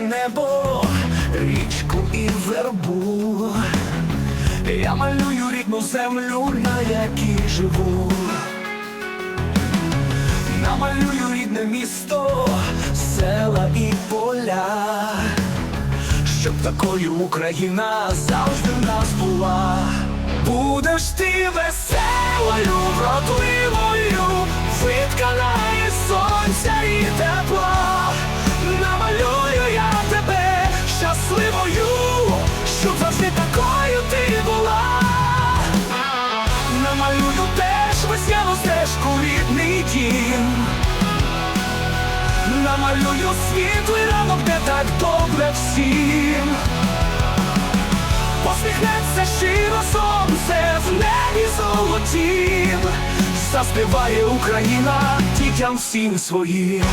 небо, річку і вербу. Я малюю рідну землю, на якій живу. Намалюю рідне місто, села і поля, щоб такою Україна завжди в нас була. Будеш ти веселою, вродливою, рідний. Намалюю світлий ранок, де так добре всім. Посміхнеться щиро сонце в небі золотім. Заспіває Україна дітям всім своїм.